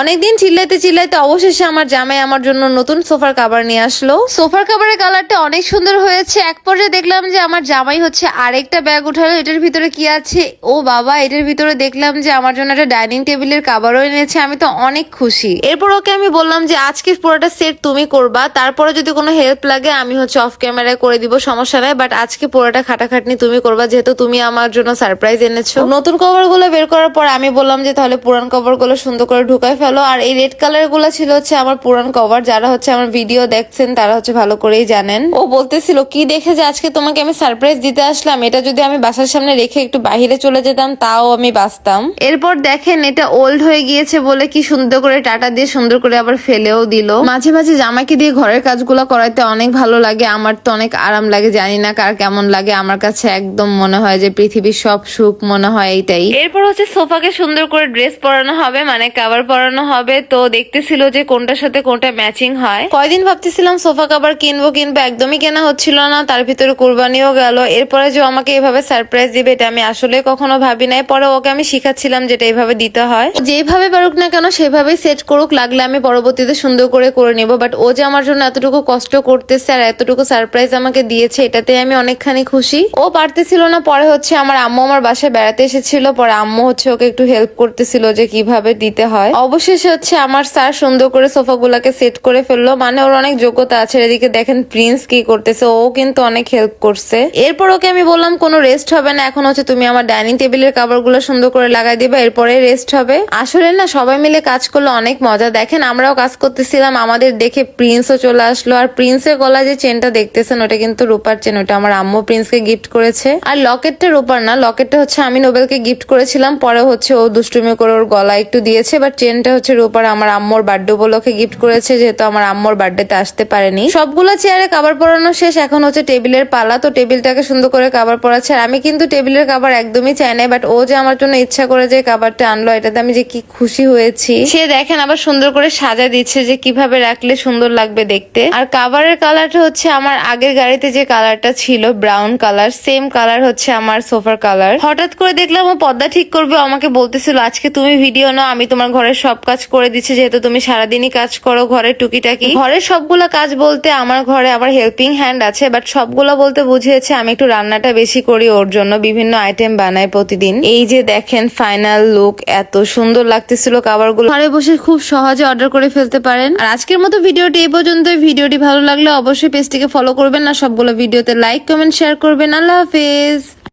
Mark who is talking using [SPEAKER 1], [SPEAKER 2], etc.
[SPEAKER 1] অনেকদিন চিল্লাইতে চিল্লাইতে অবশেষে আমার জামাই আমার জন্য নতুন সোফার কাভার নিয়ে আসলো। সোফার কাভারের কালারটা অনেক সুন্দর হয়েছে। এক পর্যায়ে দেখলাম যে আমার জামাই হচ্ছে আরেকটা ব্যাগ উঠালো, এটার ভিতরে কি আছে? ও বাবা, এটার ভিতরে দেখলাম যে আমার জন্য একটা ডাইনিং টেবিলের কাভারও এনেছে, আমি তো অনেক খুশি। এরপর ওকে আমি বললাম যে, আজকে পুরোটা সেট তুমি করবা, তারপরে যদি কোনো হেল্প লাগে, আমি হচ্ছে অফ ক্যামেরায় করে দিব, সমস্যা নাই বাট আজকে পুরোটা খাটাখাটনি তুমি করবা, যেহেতু তুমি আমার জন্য সারপ্রাইজ এনেছো। নতুন কভারগুলো বের করার পর আমি বললাম যে, তাহলে পুরান কভারগুলো সুন্দর করে ঢুকাই ফেলো আর এই রেড কালারগুলো ছিল হচ্ছে আমার পুরান কভার যারা হচ্ছে আমার ভিডিও দেখছেন, তারা হচ্ছে ভালো করেই জানেন। ও বলতেছিল, কি দেখে যে আজকে তোমাকে আমি সারপ্রাইজ দিতে আসলাম? এটা যদি আমি বাসার সামনে রেখে একটু বাইরে চলে যেতাম, তাও আমি বাঁচতাম। এরপর দেখেন, এটা ওল্ড হয়ে গিয়েছে বলে কি সুন্দর করে টাটা দিয়ে সুন্দর করে আবার ফেলেও দিল। মাঝে মাঝে জামাকে দিয়ে ঘরের কাজগুলো করাইতে অনেক ভালো লাগে। আমার তো অনেক আরাম লাগে, জানি না কার কেমন লাগে। আমার কাছে একদম মনে হয় যে পৃথিবীর সব সুখ মনে হয় এইটাই। এরপর হচ্ছে সোফাকে সুন্দর করে ড্রেস পরানো হবে মানে কাভার পরানো হবে। তো দেখতেছিল যে কোনটার সাথে কোনটা ম্যাচিং হয়। কয়দিন ভাবতেছিলাম সোফা কাভার কিনবো কিনবো, একদমই কেনা হচ্ছিল না। তার ভিতরে কোরবানিও গেল। এরপরে যে আমাকে এভাবে সারপ্রাইজ দিবে, এটা আমি আসলে কখনো ভাবি নাই। পরে ওকে আমি শিখাচ্ছিলাম যেটা এইভাবে দিতে হয়। যেভাবে পারুক না কেন, সেভাবেই সেট করুক। লাগলে আমি পরবর্তীতে সুন্দর করে করে নিব। বাট ও যে আমার জন্য এতটুকু কষ্ট করতেছে আর এতটুকু সারপ্রাইজ আমাকে দিয়েছে এটাতে আমি অনেকখানি খুশি। ও পারতেছিল না। পরে হচ্ছে আমার আম্মু আমার বাসায় বেড়াতে এসেছিল। পরে আম্মু হচ্ছে ওকে একটু হেল্প করতেছিল যে কীভাবে দিতে হয়। অবশেষে হচ্ছে আমার স্যার সুন্দর করে সোফা গুলাকে সেট করে ফেলল। মানে ওর অনেক যোগ্যতা আছে। এদিকে দেখেন প্রিন্স কি করতেছে। ও কিন্তু অনেক হেল্প করছে। এরপর ওকে আমি বললাম, কোনো রেস্ট হবে না। এখন হচ্ছে তুমি আমার ডাইনিং টেবিলের কাভারগুলো সুন্দর করে লাগাই দিবা। এরপরে রেস্ট হবে। আসলে না, সবাই মিলে কাজ করলে অনেক মজা। দেখেন, আমরাও কাজ করতেছিলাম। আমাদের দেখে প্রিন্সও চলে আসলো। আর প্রিন্সের গলা যে চেনটা দেখতেছেন, ওটা কিন্তু রূপার চেন ওটা আমার আম্মু প্রিন্সকে গিফট করেছে। আর লকেটটা রূপার না। লকেটটা হচ্ছে আমি নোবেলকে গিফট করেছিলাম। পরে হচ্ছে ও দুষ্টুমি করে ওর গলা একটু দিয়েছে। বাট চেনটা হচ্ছে রূপার আমার আম্মুর বার্থডে উপলক্ষে গিফট করেছে, যেহেতু আমার আম্মুর বার্থডেতে আসতে পারেনি। সবগুলো চেয়ারে কাবার পরানো শেষ, এখন হচ্ছে টেবিলের পালা, তো টেবিলটাকে সুন্দর করে কাবার পরাচ্ছে। আর আমি কিন্তু টেবিলের কাবার একদমই চাই না বাট ও যে আমার জন্য ইচ্ছা করে যে কাবারটা আনলো, এটাতে আমি যে কি খুশি হয়েছি। সে দেখেন আবার সুন্দর করে সাজা দিচ্ছে যে কীভাবে রাখলে সুন্দর লাগবে দেখতে। আর কাভারের কালারটা হচ্ছে আমার আগের গাড়িতে যে কালারটা ছিল ব্রাউন কালার সেম কালার হচ্ছে আমার সোফার কালার হঠাৎ করে দেখলাম ও পর্দা ঠিক করবে আমাকে বলতেছিল, আজকে তুমি ভিডিও নাও, আমি তোমার ঘরের সব কাজ করে দিচ্ছে, যেহেতু তুমি সারাদিনই কাজ করো ঘরের টুকিটাকি। ঘরের সবগুলো কাজ বলতে আমার ঘরে আমার হেল্পিং হ্যান্ড আছে বাট সবগুলো বলতে বুঝিয়েছে আমি একটু রান্নাটা বেশি করি ওর জন্য, বিভিন্ন আইটেম বানাই প্রতিদিন। এই যে দেখেন ফাইনাল লুক এত সুন্দর লাগতেছিল কাবারগুলো ঘরে বসে খুব সহজে অর্ডার করে ফেলতে পারেন। আর আজকের মতো ভিডিওটি এই পর্যন্ত ভিডিওটি ভালো লাগলে অবশ্যই পেজটিকে ফলো করবেন না সবগুলো ভিডিওতে লাইক কমেন্ট শেয়ার করবেন। আল্লাহ হাফেজ।